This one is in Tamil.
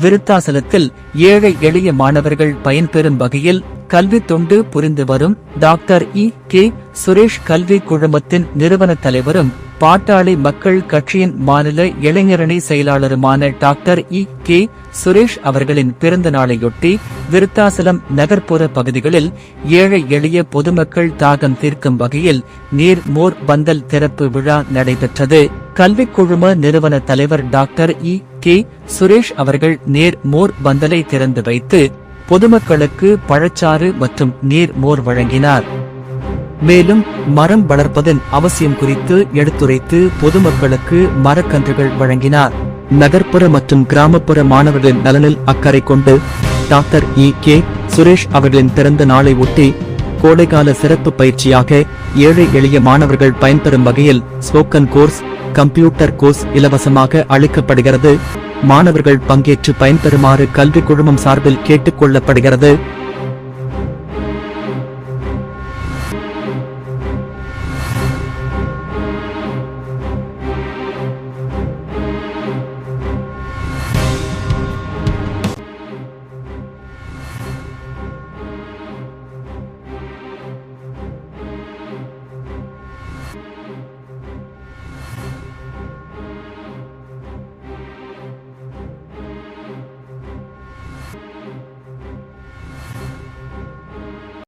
விருத்தாசலத்தில் ஏழை எளிய மாணவர்கள் பயன்பெறும் வகையில் கல்வி தொண்டு புரிந்து வரும் டாக்டர் இ. கே. சுரேஷ் கல்வி குழுமத்தின் நிறுவன தலைவரும் பாட்டாளி மக்கள் கட்சியின் மாநில இளைஞரணி செயலாளருமான டாக்டர் இ. கே. சுரேஷ் அவர்களின் பிறந்த நாளையொட்டி விருத்தாசலம் நகர்ப்புற பகுதிகளில் ஏழை எளிய பொதுமக்கள் தாகம் தீர்க்கும் வகையில் நீர் மோர் பந்தல் திறப்பு விழா நடைபெற்றது. கல்விக் குழும நிறுவன தலைவர் டாக்டர் இ. கே சுரேஷ் அவர்கள் நேர் மோர் பந்தலை திறந்து வைத்து பொதுமக்களுக்கு பழச்சாறு மற்றும் நீர் மோர் வழங்கினார். மேலும் மரம் வளர்ப்பதன் அவசியம் குறித்து எடுத்துரைத்து பொதுமக்களுக்கு மரக்கன்றுகள் வழங்கினார். நகர்ப்புற மற்றும் கிராமப்புற மாணவர்களின் நலனில் அக்கறை கொண்டு டாக்டர் இ கே சுரேஷ் அவர்களின் பிறந்த நாளை ஒட்டி கோடைகால சிறப்பு பயிற்சியாக ஏழை எளிய மாணவர்கள் பயன்பெறும் வகையில் ஸ்போக்கன் கோர்ஸ் கம்ப்யூட்டர் கோர்ஸ் இலவசமாக அளிக்கப்படுகிறது. மாணவர்கள் பங்கேற்று பயன்பெறுமாறு கல்வி குழுமம் சார்பில் கேட்டுக்கொள்ளப்படுகிறது